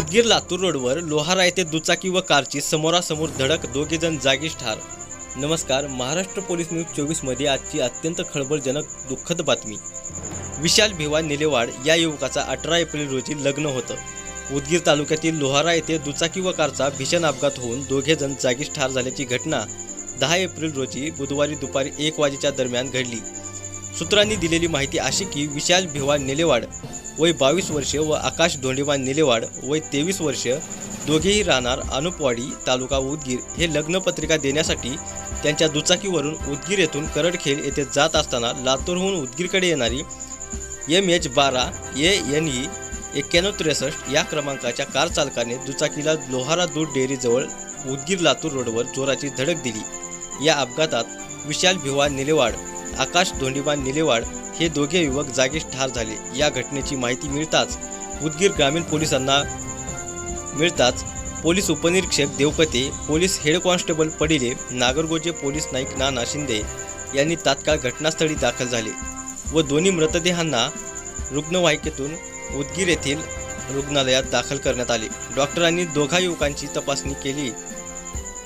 उदगीर लातूर रोडवर लोहारा येथे दुचाकी व कारची समोरासमोर धडक दोघे जण जागीच ठार. नमस्कार महाराष्ट्र पोलीस न्यूज चोवीसमध्ये आजची अत्यंत खळबळजनक दुःखद बातमी. विशाल भिवा निलेवाड या युवकाचा अठरा एप्रिल रोजी लग्न होतं. उदगीर तालुक्यातील लोहारा येथे दुचाकी व कारचा भीषण अपघात होऊन दोघे जण जागीच ठार झाल्याची घटना दहा एप्रिल रोजी बुधवारी दुपारी एक वाजेच्या दरम्यान घडली. सूत्रांनी दिलेली माहिती अशी की विशाल भिवा निलेवाड वय बावीस वर्षे व आकाश धोंडेवा निलेवाड वय तेवीस वर्ष दोघेही राहणार अनुपवाडी तालुका उदगीर हे लग्नपत्रिका देण्यासाठी त्यांच्या दुचाकीवरून उदगीर येथून करडखेल येथे जात असताना लातूरहून उदगीरकडे येणारी एम एच बारा ए एन ई एक्क्याण्णव त्रेसष्ट या क्रमांकाच्या कार चालकाने दुचाकीला लोहारा दूध डेअरीजवळ उदगीर लातूर रोडवर जोराची धडक दिली. या अपघातात विशाल भिवा निलेवाड आकाश धोंडीबा निलेवाड हे दोघे युवक जागीच ठार झाले. या घटनेची माहिती मिळताच उदगीर ग्रामीण पोलिसांना मिळताच पोलीस उपनिरीक्षक Devkate police head constable Padile Nagargoje police Naik Nana Shinde यांनी तात्काळ घटनास्थळी दाखल झाले व दोन्ही मृतदेहांना रुग्णवाहिकेतून उदगीर येथील रुग्णालयात दाखल करण्यात आले. डॉक्टरांनी दोघा युवकांची तपासणी केली.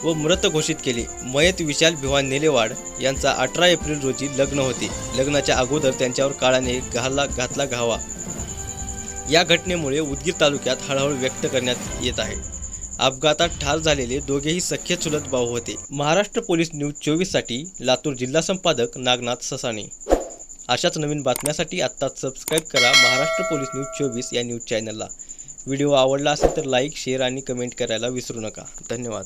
व मृत घोषित केले. मयत विशाल भिवान नेलेवाड यांचा अठरा एप्रिल रोजी लग्न होते. लग्नाच्या अगोदर त्यांच्यावर काळाने घाला घातला घावा. या घटनेमुळे उदगीर तालुक्यात हळहळ व्यक्त करण्यात येत आहे. अपघातात ठार झालेले दोघेही सख्य चुलत भाऊ होते. महाराष्ट्र पोलीस न्यूज चोवीससाठी लातूर जिल्हा संपादक नागनाथ ससाणे. अशाच नवीन बातम्यासाठी आत्ताच सबस्क्राईब करा महाराष्ट्र पोलीस न्यूज चोवीस या न्यूज चॅनलला. व्हिडिओ आवडला असेल तर लाईक शेअर आणि कमेंट करायला विसरू नका. धन्यवाद.